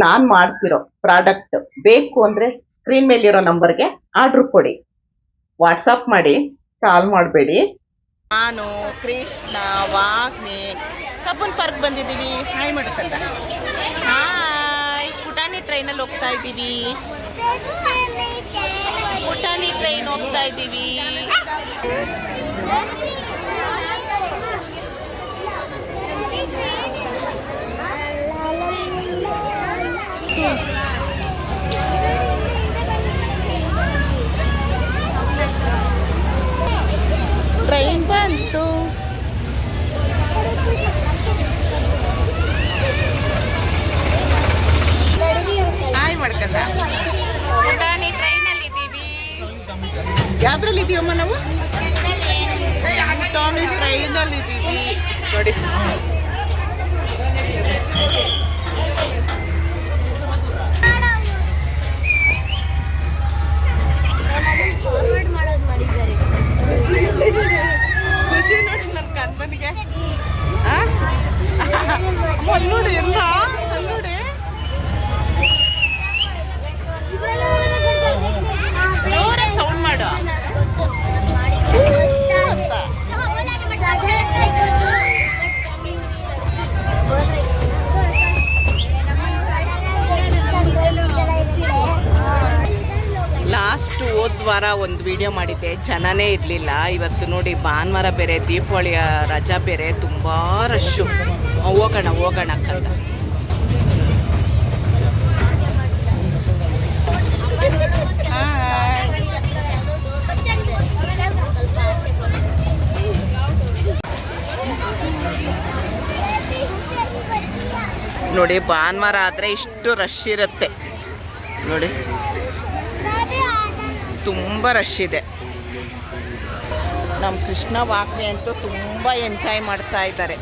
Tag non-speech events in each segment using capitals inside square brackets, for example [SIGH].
ನಾನ್ ಮಾಡ್ತಿರೋ ಪ್ರಾಡಕ್ಟ್ ಬೇಕು ಅಂದ್ರೆ ಸ್ಕ್ರೀನ್ ಮೇಲಿರೋ ನಂಬರ್ಗೆ ಆರ್ಡರ್ ಕೊಡಿ. ವಾಟ್ಸಪ್ ಮಾಡಿ, ಕಾಲ್ ಮಾಡಬೇಡಿ. ನಾನು ಕೃಷ್ಣ ವಾಗ್ನಿ ಕಬ್ಬನ್ ಪಾರ್ಕ್ ಬಂದಿದ್ದೀವಿ. ಹಾಯ್ ಮಾಡಕ್ಕಂತ ಹಾಯ್ ಪುಟಾಣಿ ಟ್ರೈನಲ್ಲಿ ಹೋಗ್ತಾ ಇದ್ದೀವಿ. ಪುಟಾಣಿ ಟ್ರೈನ್ ಹೋಗ್ತಾ ಇದ್ದೀವಿ. ಟ್ರೈನ್ ಬಂತು. ಹಾಯ್ ಮಾಡ್ಕಂದ ಪುಟಾಣಿ ಟ್ರೈನಲ್ಲಿ ಇದ್ದೀವಿ. ಯಾವ್ದ್ರಲ್ಲಿ ಇದೀವಮ್ಮ ನಾವು? ಪುಟಾಣಿ ಟ್ರೈನಲ್ಲಿ ಇದ್ದೀವಿ. ನೋಡಿ. ಒಂದು ವಿಡಿಯೋ ಮಾಡಿದ್ದೆ. ಜನನೇ ಇರಲಿಲ್ಲ. ಇವತ್ತು ನೋಡಿ ಭಾನುವಾರ ಬೇರೆ ದೀಪಾವಳಿಯ ರಜಾ ಬೇರೆ ತುಂಬ ರಶ್ಶು ಹೋಗೋಣ ಹೋಗೋಣ ಕಲ್ಲ ನೋಡಿ ಭಾನುವಾರ ಆದರೆ ಇಷ್ಟು ರಶ್ ಇರುತ್ತೆ. ನೋಡಿ. ತುಂಬ ರಶ್ ಇದೆ. ನಮ್ಮ ಕೃಷ್ಣ ವಾಕ್ಯ ಅಂತೂ ತುಂಬ ಎಂಜಾಯ್ ಮಾಡ್ತಾ ಇದ್ದಾರೆ.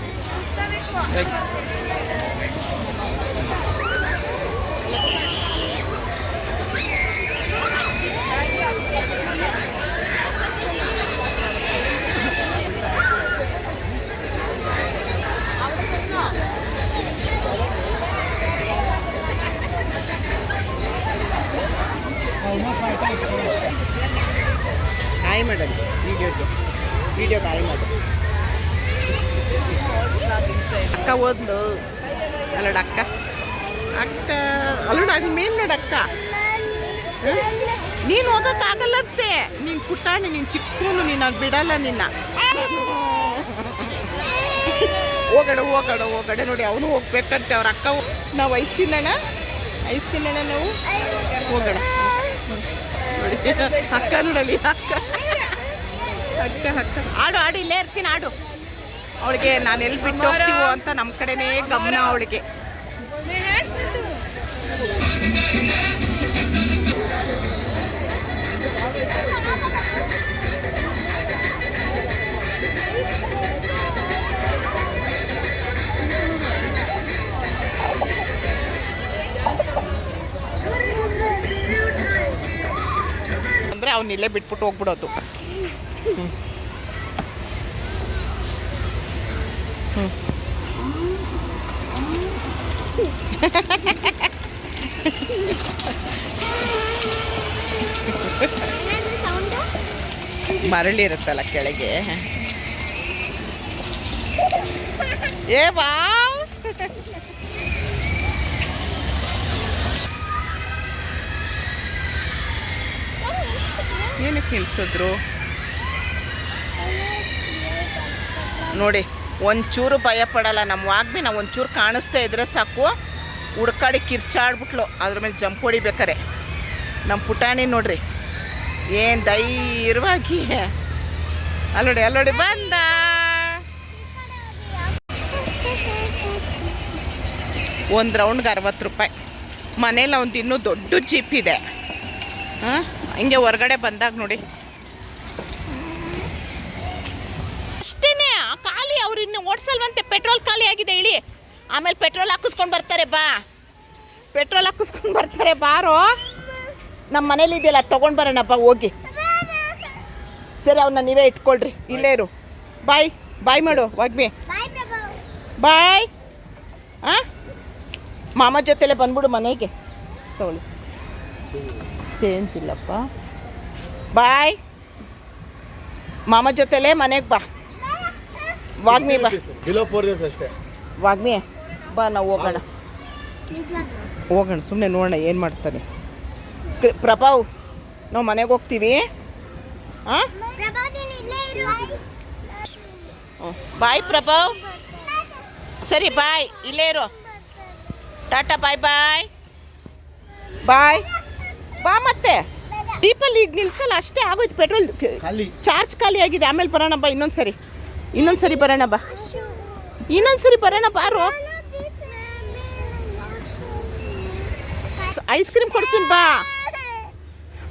ಮೇಡಮ್ ವಿಡಿಯೋ ವಿಡಿಯೋಗೆ ಹಾಯ್ ಮಾಡು. ಅಕ್ಕ ಓದ್ಲು. ಅಲ್ಲೋಡ ಅಕ್ಕ. ಅಕ್ಕ, ಅಲ್ಲೋಡ ಅಲ್ಲಿ ಮೇಲೆ ನೋಡ ಅಕ್ಕ. ನೀನು ಓದೋಕ್ಕಾಗಲ್ಲತ್ತೆ ನೀನು ಪುಟ್ಟಾಣಿ, ನೀನು ಚಿಕ್ಕನು, ನೀನು ಅದು ಬಿಡಲ್ಲ ನಿನ್ನ. ಹೋಗಡ ಹೋಗಡ, ಹೋಗಡೆ. ನೋಡಿ, ಅವನು ಹೋಗ್ಬೇಕಂತೆ, ಅವ್ರ ಅಕ್ಕ ನಾವು ಐಸ್ ತಿನ್ನೋಣ? ಐಸ್ ತಿನ್ನೋಣ ನಾವು? ಹೋಗೋಣ. ನೋಡಿ, ಅಕ್ಕ ನೋಡಲಿ, ಅಕ್ಕ. ಆಡು ಆಡು ಇಲ್ಲೇ ಇರ್ತೀನಿ ಆಡು. ಅವಳಿಗೆ ನಾನು ಎಲ್ಲಿ ಬಿಟ್ಟು ಹೋಗ್ತೀವೋ ಅಂತ ನಮ್ಮ ಕಡೆನೇ ಗಮನ ಅವಳಿಗೆ. ಅಂದ್ರೆ ಅವ್ನ ಇಲ್ಲೇ ಬಿಟ್ಬಿಟ್ಟು ಹೋಗ್ಬಿಡೋದು. ಮರಳಿ ಇರುತ್ತಲ್ಲ ಕೆಳಗೆ. ಏ ಬಾ ಏನಕ್ಕೆ ನಿಲ್ಸಿದ್ರು? ನೋಡಿ ಒಂಚೂರು ಭಯ ಪಡಲ್ಲ. ನಮ್ಮ ವಾಗ್ಮಿ ನಾವು ಒಂಚೂರು ಕಾಣಿಸ್ತಾ ಇದ್ರೆ ಸಾಕು. ಹುಡ್ಕಾಡಿ ಕಿರ್ಚಾಡ್ಬಿಟ್ಲು. ಅದ್ರ ಮೇಲೆ ಜಂಪ್ ಹೊಡಿಬೇಕಾರೆ. ನಮ್ಮ ಪುಟಾಣಿ ನೋಡ್ರಿ, ಏನು ಧೈರ್ಯವಾಗಿ. ಅಲ್ಲೋಡಿ ಅಲ್ಲೋಡಿ, ಬಂದ. ಒಂದು ರೌಂಡ್ಗೆ ಅರವತ್ತು ರೂಪಾಯಿ. ಮನೇಲಿ ಒಂದು ಇನ್ನೂ ದೊಡ್ಡ ಜೀಪ್ ಇದೆ. ಹಾಂ, ಹಿಂಗೆ ಹೊರಗಡೆ ಬಂದಾಗ ನೋಡಿ. ಅವ್ರು ಇನ್ನು ಓಡಿಸಲ್ವಂತೆ. ಪೆಟ್ರೋಲ್ ಖಾಲಿ ಆಗಿದೆ ಇಳಿ ಆಮೇಲೆ ಪೆಟ್ರೋಲ್ ಹಾಕಿಸ್ಕೊಂಡು ಬರ್ತಾರೆ ಬಾ. ಪೆಟ್ರೋಲ್ ಹಾಕಿಸ್ಕೊಂಡು ಬರ್ತಾರೆ ಬಾರೋ. ನಮ್ಮ ಮನೇಲಿ ಇದೆಯಲ್ಲ ತೊಗೊಂಡು ಬರೋಣ ಬಾ ಹೋಗಿ. ಸರಿ ಅವನ್ನ ನೀವೇ ಇಟ್ಕೊಳ್ರಿ. ಇಲ್ಲೇ ಇರು. ಬಾಯ್ ಬಾಯ್ ಮಾಡು ವಾಗ್ಮಿ. ಬಾಯ್ ಹಾಂ ಮಾಮ ಜೊತೆಲೆ ಬಂದ್ಬಿಡು ಮನೆಗೆ. ತಗೊಳ್ಳಿ ಚೇಂಜ್ ಇಲ್ಲಪ್ಪ. ಬಾಯ್. ಮಾಮ ಜೊತೆಲೆ ಮನೆಗೆ ಬಾ. ವಾಗ್ಮಿ ಬಾ. ಬಿಲೋ ಫೋರ್ ಇಯರ್ಸ್ ಅಷ್ಟೇ. ವಾಗ್ಮಿ ಬಾ ನಾವು ಹೋಗೋಣ. ಹೋಗೋಣ ಸುಮ್ಮನೆ ನೋಡೋಣ ಏನು ಮಾಡ್ತಾನೆ ಪ್ರಭಾವ್ ನಾವು ಮನೆಗೆ ಹೋಗ್ತೀವಿ? ಹಾಂ ಬಾಯ್ ಪ್ರಭಾವ್. ಸರಿ ಬಾಯ್ ಇಲ್ಲೇ ಇರು. ಟಾಟಾ ಬಾಯ್ ಬಾಯ್. ಬಾಯ್. ಬಾ ಮತ್ತೆ. ದೀಪಲ್ಲಿ ನಿಲ್ಸಲ್ಲ ಅಷ್ಟೇ ಆಗೋಯ್ತು. ಪೆಟ್ರೋಲ್ ಚಾರ್ಜ್ ಖಾಲಿ ಆಗಿದೆ. ಆಮೇಲೆ ಬರೋಣ ಬಾ ಇನ್ನೊಂದು ಸರಿ ಇನ್ನೊಂದು ಸರಿ ಬರೋಣ ಬಾ. ಇನ್ನೊಂದು ಸರಿ ಬರೋಣ ಬಾರು ಐಸ್ ಕ್ರೀಮ್ ಕೊಡ್ತೀನಿ ಬಾ.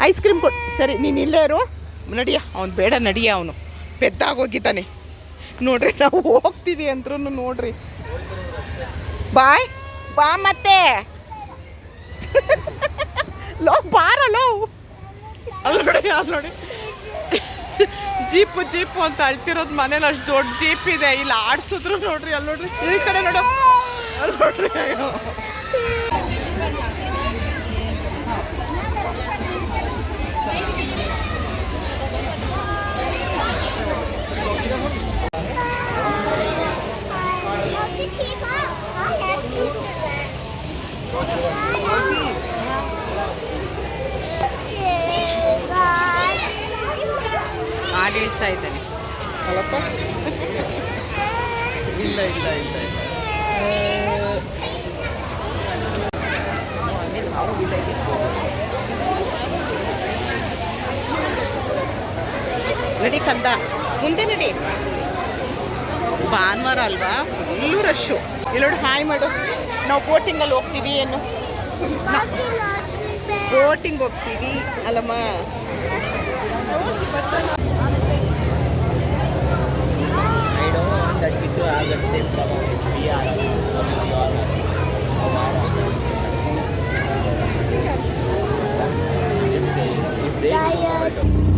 ಐಸ್ ಕ್ರೀಮ್ ಕೊಡ್, ಸರಿ, ನೀನು ಇಲ್ಲೇ ಇರು. ನಡಿಯ, ಅವ್ನು ಬೇಡ, ನಡಿಯ ಅವನು. ಪೆದ್ದಾಗೋಗಿದ್ದಾನೆ. ನೋಡ್ರಿ, ನಾವು ಹೋಗ್ತೀವಿ ಅಂದ್ರೂ ನೋಡ್ರಿ. ಬಾಯ್, ಬಾ ಮತ್ತೆ. ಲೋ, ಬಾರ, ಲೋ. ಅಲ್ಲಿ ನೋಡಿ ಅಲ್ಲಿ ನೋಡಿ. ಜೀಪು ಜೀಪು ಅಂತ ಅಳ್ತಿರೋದು ಮನೇಲಿ ಅಷ್ಟು ದೊಡ್ಡ ಜೀಪ್ ಇದೆ. ಇಲ್ಲಿ ಆಡ್ಸಿದ್ರು ನೋಡ್ರಿ, ಅಲ್ಲಿ ನೋಡ್ರಿ, ಈ ಕಡೆ ನೋಡೋ. ಅಲ್ಲಿ ನೋಡ್ರಿ. ಇಲ್ಲ ಇಲ್ಲ ಇಲ್ಲ ನಡಿ ಕಂದ. ಮುಂದೆ ನಡಿ. ಭಾನುವಾರ ಅಲ್ವಾ? ಫುಲ್ಲು ರಶ್ಶು ಇಲ್ಲೋಡು ಹಾಯ್ ಮಾಡು. ನಾವು ಬೋಟಿಂಗಲ್ಲಿ ಹೋಗ್ತೀವಿ ಏನು? ಬೋಟಿಂಗ್ ಹೋಗ್ತೀವಿ. ಅಲ್ಲಮ್ಮ. 32 as a tip from HBI. What is.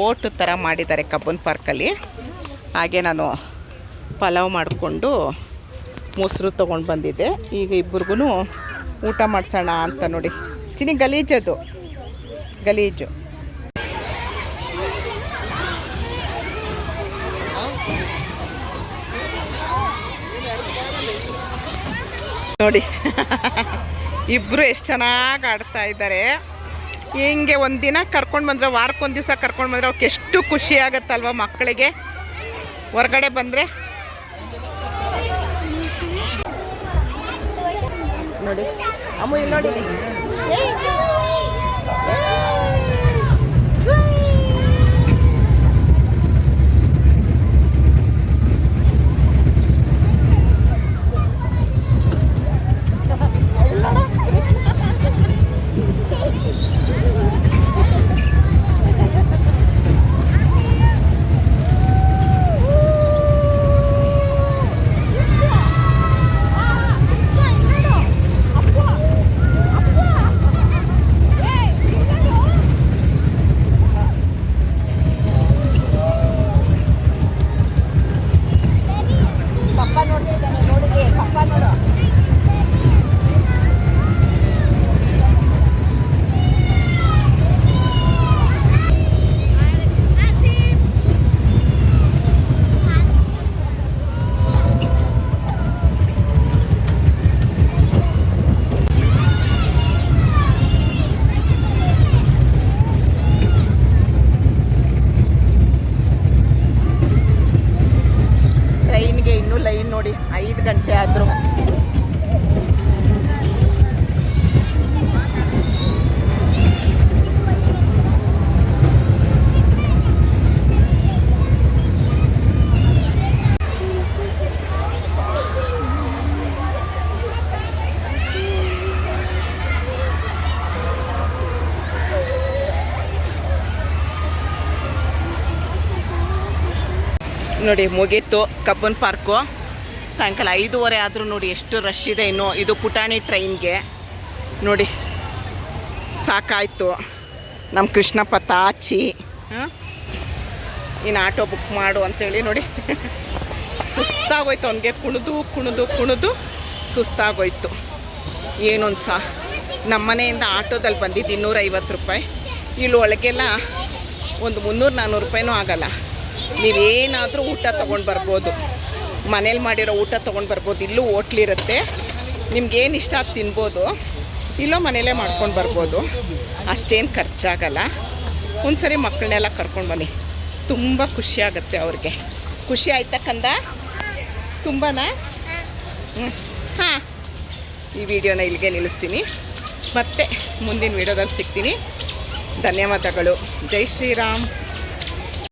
Boat ಥರ ಮಾಡಿದ್ದಾರೆ ಕಬ್ಬನ್ ಪಾರ್ಕಲ್ಲಿ. ಹಾಗೆ ನಾನು ಪಲಾವ್ ಮಾಡಿಕೊಂಡು ಮೊಸರು ತೊಗೊಂಡು ಬಂದಿದ್ದೆ. ಈಗ ಇಬ್ಬರಿಗೂ ಊಟ ಮಾಡಿಸೋಣ ಅಂತ ನೋಡಿ. ಚಿನಿ ಗಲೀಜದು ಗಲೀಜು. ನೋಡಿ. [LAUGHS] ಇಬ್ಬರು ಎಷ್ಟು ಚೆನ್ನಾಗಿ ಆಡ್ತಾ ಇದ್ದಾರೆ. ಹಿಂಗೆ ಒಂದಿನ ಕರ್ಕೊಂಡು ಬಂದರೆ, ವಾರಕ್ಕೊಂದು ದಿವಸ ಕರ್ಕೊಂಡು ಬಂದರೆ ಅವ್ರಿಗೆ ಎಷ್ಟು ಖುಷಿ ಆಗುತ್ತಲ್ವ ಮಕ್ಕಳಿಗೆ? ಹೊರಗಡೆ ಬಂದರೆ. ನೋಡಿ. ಅಮ್ಮ, ಇಲ್ಲಿ ನೋಡಿ. ನೋಡಿ ಮುಗೀತು ಕಬ್ಬನ್ ಪಾರ್ಕು. ಸಾಯಂಕಾಲ ಐದೂವರೆ ಆದರೂ ನೋಡಿ ಎಷ್ಟು ರಶ್ ಇದೆ ಇನ್ನು. ಇದು ಪುಟಾಣಿ ಟ್ರೈನ್ಗೆ. ನೋಡಿ, ಸಾಕಾಯಿತು. ನಮ್ಮ ಕೃಷ್ಣಪ್ಪ ತಾಚಿ. ಇನ್ನು ಆಟೋ ಬುಕ್ ಮಾಡು ಅಂತೇಳಿ ನೋಡಿ. ಸುಸ್ತಾಗೋಯ್ತು ಅವನಿಗೆ. ಕುಣಿದು ಕುಣಿದು ಕುಣಿದು ಸುಸ್ತಾಗೋಯ್ತು. ಏನೊಂದು ಸಹ ನಮ್ಮ ಮನೆಯಿಂದ ಆಟೋದಲ್ಲಿ ಬಂದಿದ್ದು ಇನ್ನೂರೈವತ್ತು ರೂಪಾಯಿ. ಇಲ್ಲಿ ಒಳಗೆಲ್ಲ ಒಂದು ಮುನ್ನೂರು ನಾನ್ನೂರು ರೂಪಾಯಿನೂ ಆಗಲ್ಲ. ನೀವೇನಾದರೂ ಊಟ ತೊಗೊಂಡು ಬರ್ಬೋದು. ಮನೇಲಿ ಮಾಡಿರೋ ಊಟ ತೊಗೊಂಡು ಬರ್ಬೋದು. ಇಲ್ಲೂ ಹೋಟ್ಲಿರುತ್ತೆ. ನಿಮ್ಗೇನು ಇಷ್ಟ ಅದು ತಿನ್ಬೋದು. ಇಲ್ಲೋ ಮನೇಲೇ ಮಾಡ್ಕೊಂಡು ಬರ್ಬೋದು. ಅಷ್ಟೇನು ಖರ್ಚಾಗಲ್ಲ. ಒಂದ್ಸರಿ ಮಕ್ಕಳನ್ನೆಲ್ಲ ಕರ್ಕೊಂಡು ಬನ್ನಿ. ತುಂಬ ಆಗುತ್ತೆ ಅವ್ರಿಗೆ. ಖುಷಿ ಆಯ್ತಾ ಕಂದ? ತುಂಬನಾ? ಹ್ಞೂ ಹಾಂ. ಈ ವಿಡಿಯೋನ ಇಲ್ಲಿಗೆ ನಿಲ್ಲಿಸ್ತೀನಿ. ಮತ್ತೆ ಮುಂದಿನ ವಿಡಿಯೋದಲ್ಲಿ ಸಿಗ್ತೀನಿ. ಧನ್ಯವಾದಗಳು. ಜೈ ಶ್ರೀರಾಮ್.